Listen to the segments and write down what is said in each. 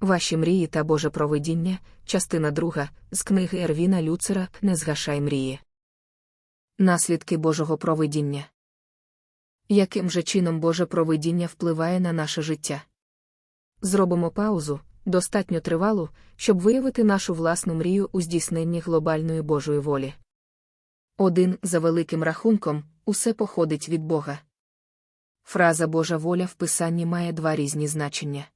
Ваші мрії та Боже провидіння, частина друга, з книги Ервіна Люцера Не згашай мрії. Наслідки Божого провидіння. Яким же чином Боже провидіння впливає на наше життя? Зробимо паузу, достатньо тривалу, щоб виявити нашу власну мрію у здійсненні глобальної Божої волі. Один, за великим рахунком, усе походить від Бога. Фраза Божа воля в писанні має два різні значення.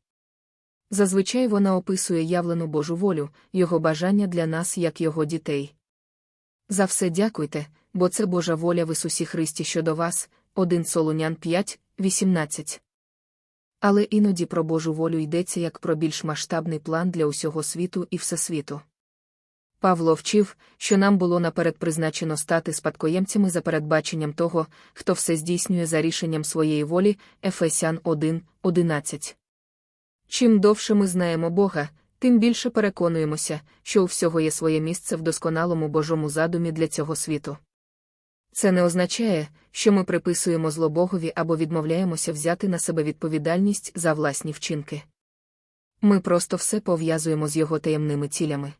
Зазвичай вона описує явлену Божу волю, його бажання для нас як його дітей. За все дякуйте, бо це Божа воля в Ісусі Христі щодо вас, 1 Солунян 5, 18. Але іноді про Божу волю йдеться як про більш масштабний план для усього світу і всесвіту. Павло вчив, що нам було наперед призначено стати спадкоємцями за передбаченням того, хто все здійснює за рішенням своєї волі, Ефесян 1, 11. Чим довше ми знаємо Бога, тим більше переконуємося, що у всього є своє місце в досконалому Божому задумі для цього світу. Це не означає, що ми приписуємо зло Богові або відмовляємося взяти на себе відповідальність за власні вчинки. Ми просто все пов'язуємо з його таємними цілями.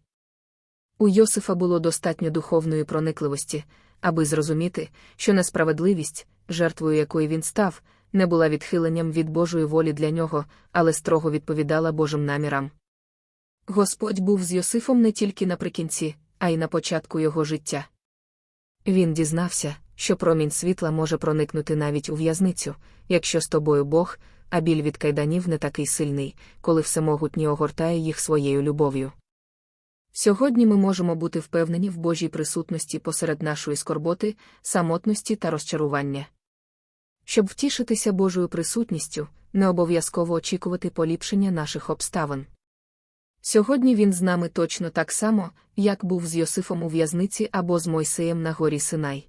У Йосифа було достатньо духовної проникливості, аби зрозуміти, що несправедливість, жертвою якої він став, не була відхиленням від Божої волі для нього, але строго відповідала Божим намірам. Господь був з Йосифом не тільки наприкінці, а й на початку його життя. Він дізнався, що промінь світла може проникнути навіть у в'язницю, якщо з тобою Бог, а біль від кайданів не такий сильний, коли всемогутній огортає їх своєю любов'ю. Сьогодні ми можемо бути впевнені в Божій присутності посеред нашої скорботи, самотності та розчарування. Щоб втішитися Божою присутністю, не обов'язково очікувати поліпшення наших обставин. Сьогодні він з нами точно так само, як був з Йосифом у в'язниці або з Мойсеєм на горі Синай.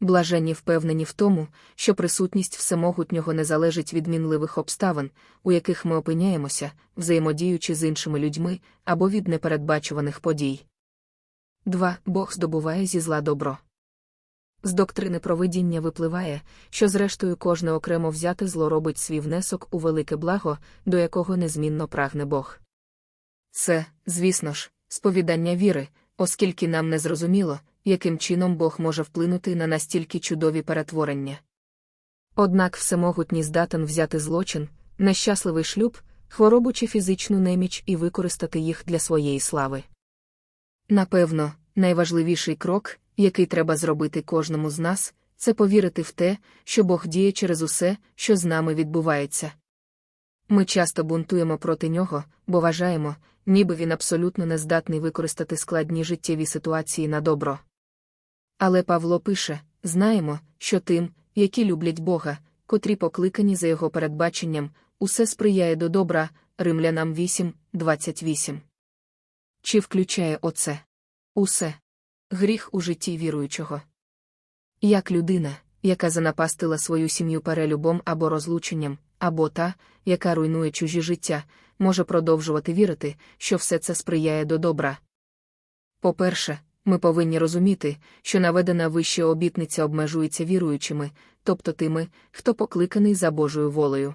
Блаженні впевнені в тому, що присутність всемогутнього не залежить від мінливих обставин, у яких ми опиняємося, взаємодіючи з іншими людьми або від непередбачуваних подій. 2. Бог здобуває зі зла добро. З доктрини провидіння випливає, що зрештою кожне окремо взяте зло робить свій внесок у велике благо, до якого незмінно прагне Бог. Це, звісно ж, сповідання віри, оскільки нам не зрозуміло, яким чином Бог може вплинути на настільки чудові перетворення. Однак всемогутній здатен взяти злочин, нещасливий шлюб, хворобу чи фізичну неміч і використати їх для своєї слави. Напевно, найважливіший крок, який треба зробити кожному з нас, це повірити в те, що Бог діє через усе, що з нами відбувається. Ми часто бунтуємо проти нього, бо вважаємо, ніби він абсолютно не здатний використати складні життєві ситуації на добро. Але Павло пише знаємо, що тим, які люблять Бога, котрі покликані за його передбаченням, усе сприяє до добра, Римлянам 8, 28. Чи включає оце? Усе гріх у житті віруючого. Як людина, яка занапастила свою сім'ю перелюбом або розлученням, або та, яка руйнує чужі життя, може продовжувати вірити, що все це сприяє до добра. По-перше, ми повинні розуміти, що наведена вище обітниця обмежується віруючими, тобто тими, хто покликаний за Божою волею.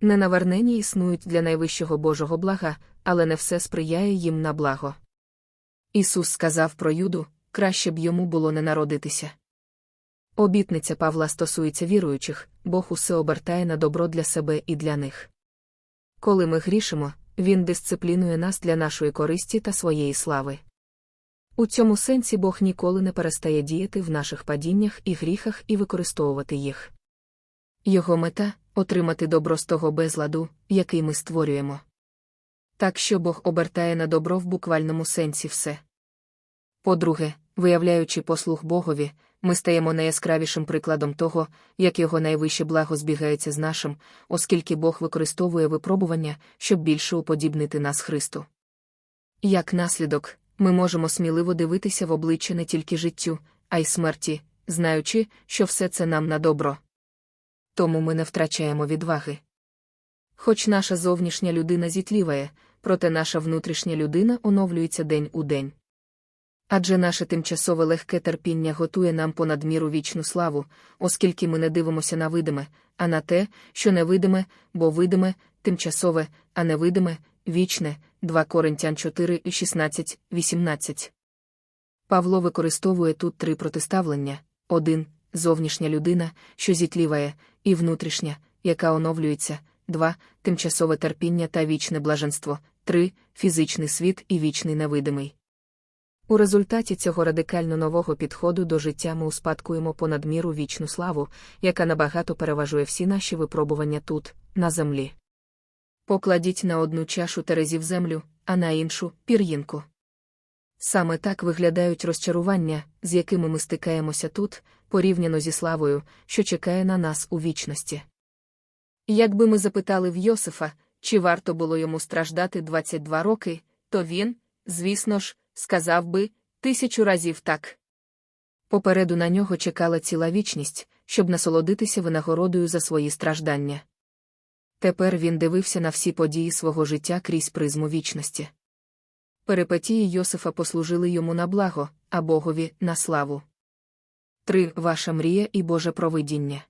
Ненавернені існують для найвищого Божого блага, але не все сприяє їм на благо. Ісус сказав про Юду краще б йому було не народитися. Обітниця Павла стосується віруючих, Бог усе обертає на добро для себе і для них. Коли ми грішимо, Він дисциплінує нас для нашої користі та своєї слави. У цьому сенсі Бог ніколи не перестає діяти в наших падіннях і гріхах і використовувати їх. Його мета отримати добро з того безладу, який ми створюємо. Так що Бог обертає на добро в буквальному сенсі все. По-друге, виявляючи послух Богові, ми стаємо найяскравішим прикладом того, як його найвище благо збігається з нашим, оскільки Бог використовує випробування, щоб більше уподібнити нас Христу. Як наслідок, ми можемо сміливо дивитися в обличчя не тільки життю, а й смерті, знаючи, що все це нам на добро. Тому ми не втрачаємо відваги. Хоч наша зовнішня людина зітліває, проте наша внутрішня людина оновлюється день у день. Адже наше тимчасове легке терпіння готує нам понад міру вічну славу, оскільки ми не дивимося на видиме, а на те, що невидиме, бо видиме, тимчасове, а невидиме, вічне, 2 Коринтян 4, 16, 18. Павло використовує тут три протиставлення: один зовнішня людина, що зітліває, і внутрішня, яка оновлюється, два тимчасове терпіння та вічне блаженство, три фізичний світ і вічний невидимий. У результаті цього радикально нового підходу до життя ми успадкуємо понад міру вічну славу, яка набагато переважує всі наші випробування тут, на землі. Покладіть на одну чашу терезів землю, а на іншу пір'їнку. Саме так виглядають розчарування, з якими ми стикаємося тут, порівняно зі славою, що чекає на нас у вічності. Якби ми запитали в Йосифа, чи варто було йому страждати 22 роки, то він, звісно ж, сказав би тисячу разів так. Попереду на нього чекала ціла вічність, щоб насолодитися винагородою за свої страждання. Тепер він дивився на всі події свого життя крізь призму вічності. Перипетії Йосифа послужили йому на благо, а Богові на славу. 3. Ваша мрія і Боже провидіння.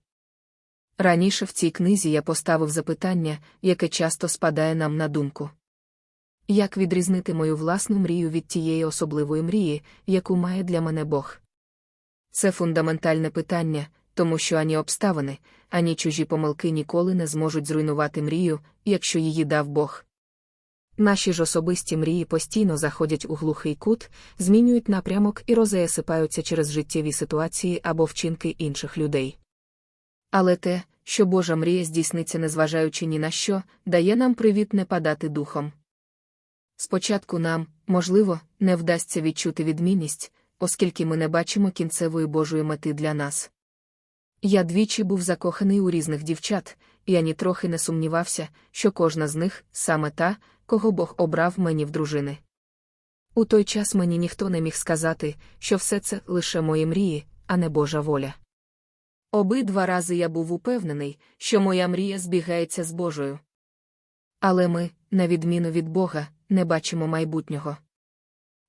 Раніше в цій книзі я поставив запитання, яке часто спадає нам на думку. Як відрізнити мою власну мрію від тієї особливої мрії, яку має для мене Бог? Це фундаментальне питання, тому що ані обставини, ані чужі помилки ніколи не зможуть зруйнувати мрію, якщо її дав Бог. Наші ж особисті мрії постійно заходять у глухий кут, змінюють напрямок і розеясипаються через життєві ситуації або вчинки інших людей. Але те, що Божа мрія здійсниться, незважаючи ні на що, дає нам привіт не падати духом. Спочатку нам, можливо, не вдасться відчути відмінність, оскільки ми не бачимо кінцевої Божої мети для нас. Я двічі був закоханий у різних дівчат, і ані трохи не сумнівався, що кожна з них саме та, кого Бог обрав мені в дружини. У той час мені ніхто не міг сказати, що все це лише мої мрії, а не Божа воля. Обидва рази я був упевнений, що моя мрія збігається з Божою. Але ми, на відміну від Бога, не бачимо майбутнього.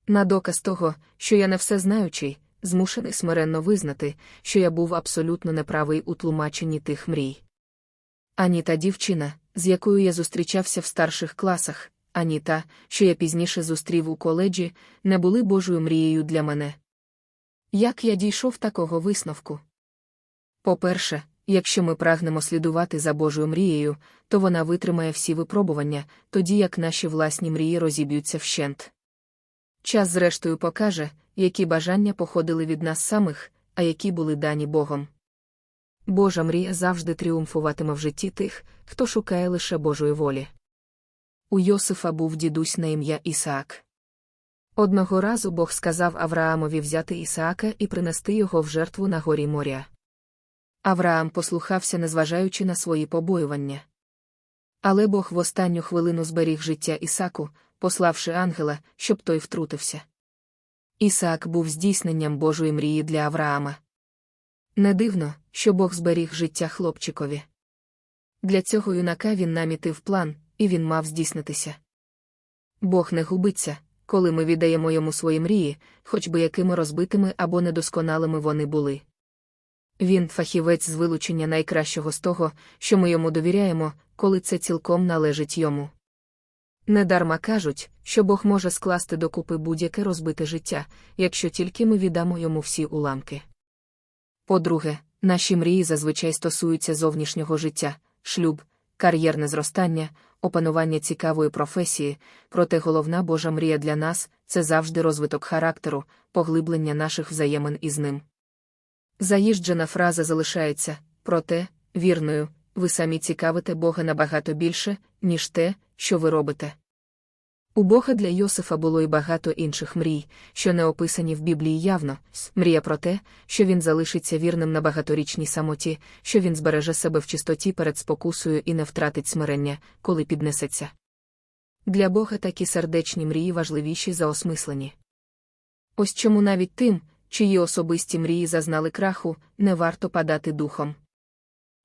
На доказ того, що я не все знаючий, змушений смиренно визнати, що я був абсолютно неправий у тлумаченні тих мрій. Ані та дівчина, з якою я зустрічався в старших класах, ані та, що я пізніше зустрів у коледжі, не були Божою мрією для мене. Як я дійшов такого висновку? По-перше, якщо ми прагнемо слідувати за Божою мрією, то вона витримає всі випробування, тоді як наші власні мрії розіб'ються вщент. Час, зрештою, покаже, які бажання походили від нас самих, а які були дані Богом. Божа мрія завжди тріумфуватиме в житті тих, хто шукає лише Божої волі. У Йосифа був дідусь на ім'я Ісаак. Одного разу Бог сказав Авраамові взяти Ісаака і принести його в жертву на горі моря. Авраам послухався, незважаючи на свої побоювання. Але Бог в останню хвилину зберіг життя Ісаку, пославши ангела, щоб той втрутився. Ісаак був здійсненням Божої мрії для Авраама. Не дивно, що Бог зберіг життя хлопчикові. Для цього юнака він намітив план, і він мав здійснитися. Бог не губиться, коли ми віддаємо йому свої мрії, хоч би якими розбитими або недосконалими вони були. Він фахівець з вилучення найкращого з того, що ми йому довіряємо, коли це цілком належить йому. Недарма кажуть, що Бог може скласти докупи будь-яке розбите життя, якщо тільки ми віддамо йому всі уламки. По-друге, наші мрії зазвичай стосуються зовнішнього життя, шлюб, кар'єрне зростання, опанування цікавої професії, проте головна Божа мрія для нас це завжди розвиток характеру, поглиблення наших взаємин із ним. Заїжджена фраза залишається, проте, вірною, ви самі цікавите Бога набагато більше, ніж те, що ви робите. У Бога для Йосифа було й багато інших мрій, що не описані в Біблії явно, мрія про те, що він залишиться вірним на багаторічній самоті, що він збереже себе в чистоті перед спокусою і не втратить смирення, коли піднесеться. Для Бога такі сердечні мрії важливіші за осмислені. Ось чому навіть тим, чиї особисті мрії зазнали краху, не варто падати духом.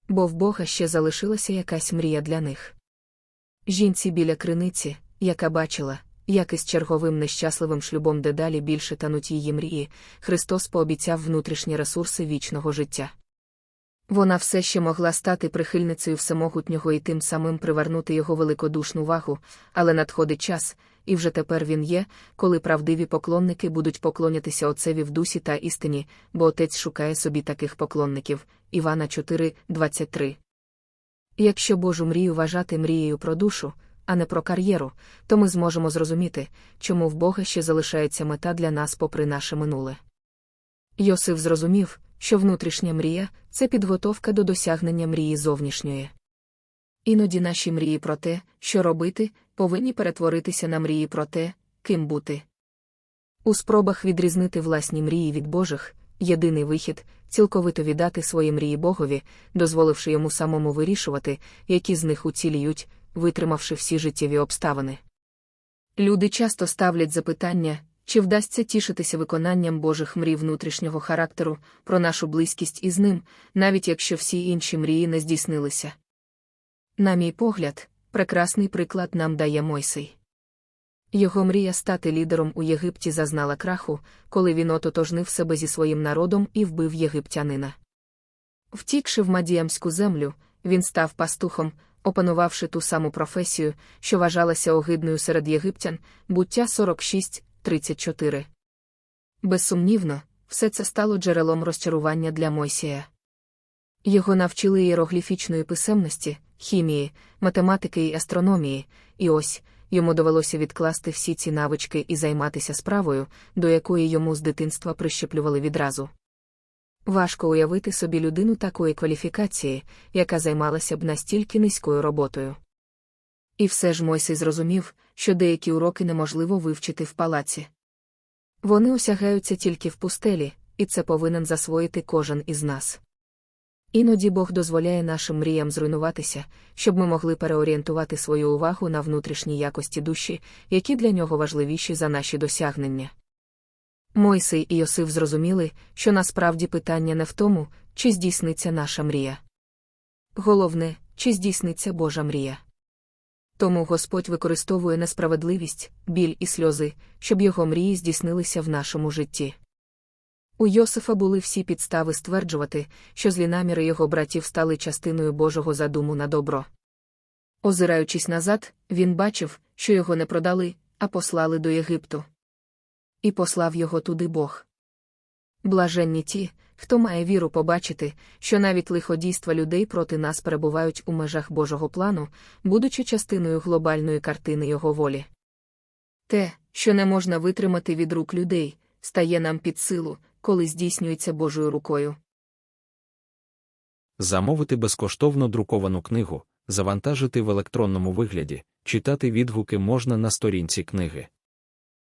Бо в Бога ще залишилася якась мрія для них. Жінці біля криниці, яка бачила, як із черговим нещасливим шлюбом дедалі більше тануть її мрії, Христос пообіцяв внутрішні ресурси вічного життя. Вона все ще могла стати прихильницею всемогутнього і тим самим привернути його великодушну вагу, але надходить час, і вже тепер він є, коли правдиві поклонники будуть поклонятися Отцеві в дусі та істині, бо отець шукає собі таких поклонників. Івана 4, 23. Якщо Божу мрію вважати мрією про душу, а не про кар'єру, то ми зможемо зрозуміти, чому в Бога ще залишається мета для нас попри наше минуле. Йосиф зрозумів, що внутрішня мрія це підготовка до досягнення мрії зовнішньої. Іноді наші мрії про те, що робити, повинні перетворитися на мрії про те, ким бути. У спробах відрізнити власні мрії від Божих, єдиний вихід цілковито віддати свої мрії Богові, дозволивши йому самому вирішувати, які з них уціліють, витримавши всі життєві обставини. Люди часто ставлять запитання, чи вдасться тішитися виконанням Божих мрій внутрішнього характеру, про нашу близькість із ним, навіть якщо всі інші мрії не здійснилися. На мій погляд, прекрасний приклад нам дає Мойсей. Його мрія стати лідером у Єгипті зазнала краху, коли він ототожнив себе зі своїм народом і вбив єгиптянина. Втікши в Мадіямську землю, він став пастухом, опанувавши ту саму професію, що вважалася огидною серед єгиптян, буття 46-34. Безсумнівно, все це стало джерелом розчарування для Мойсія. Його навчили іерогліфічної писемності, хімії, математики і астрономії, і ось йому довелося відкласти всі ці навички і займатися справою, до якої йому з дитинства прищеплювали відразу. Важко уявити собі людину такої кваліфікації, яка займалася б настільки низькою роботою. І все ж Мойсей зрозумів, що деякі уроки неможливо вивчити в палаці. Вони осягаються тільки в пустелі, і це повинен засвоїти кожен із нас. Іноді Бог дозволяє нашим мріям зруйнуватися, щоб ми могли переорієнтувати свою увагу на внутрішні якості душі, які для нього важливіші за наші досягнення. Мойсей і Йосиф зрозуміли, що насправді питання не в тому, чи здійсниться наша мрія. Головне, чи здійсниться Божа мрія. Тому Господь використовує несправедливість, біль і сльози, щоб його мрії здійснилися в нашому житті. У Йосифа були всі підстави стверджувати, що злі наміри його братів стали частиною Божого задуму на добро. Озираючись назад, він бачив, що його не продали, а послали до Єгипту. І послав його туди Бог. Блаженні ті, хто має віру побачити, що навіть лиходійства людей проти нас перебувають у межах Божого плану, будучи частиною глобальної картини Його волі. Те, що не можна витримати від рук людей, стає нам під силу, коли здійснюється Божою рукою. Замовити безкоштовно друковану книгу, завантажити в електронному вигляді, читати відгуки можна на сторінці книги.